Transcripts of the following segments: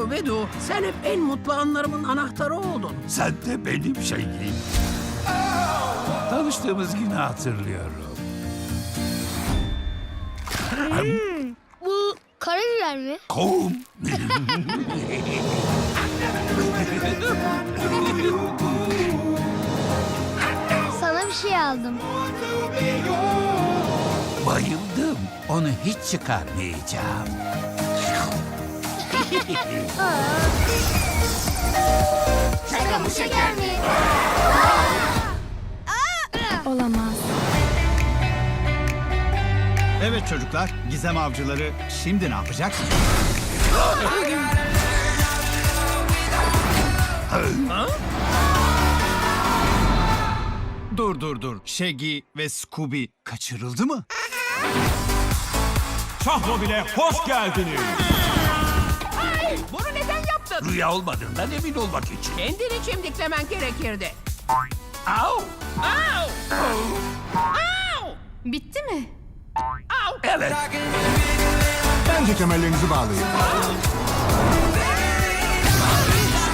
Scooby-Doo, sen hep en mutlu anlarımın anahtarı oldun. Sen de benim şeyim. Tanıştığımız günü hatırlıyorum. Bu Kareliler mi? Kovum. Sana bir şey aldım. Bayıldım. Onu hiç çıkarmayacağım. Şaka mı şeker mi? Olamaz. Evet çocuklar, gizem avcıları şimdi ne yapacak? dur dur dur. Shaggy ve Scooby kaçırıldı mı? Şahmobile hoş geldiniz. Bunu neden yaptın? Rüya olmadığından emin olmak için. Kendini çimdiklemen gerekirdi. Au! Au! Au! Bitti mi? Au! Evet. Bence kemerlerinizi bağlayın.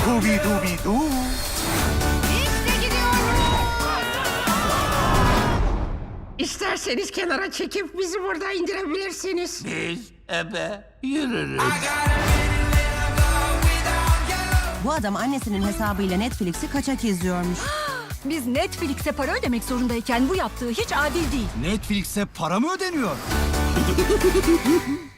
Scooby-Dooby-Doo. İsterseniz kenara çekip bizi burada indirebilirsiniz. Biz ebe yürürüz. Adam annesinin hesabıyla Netflix'i kaçak izliyormuş. Biz Netflix'e para ödemek zorundayken bu yaptığı hiç adil değil. Netflix'e para mı ödeniyor?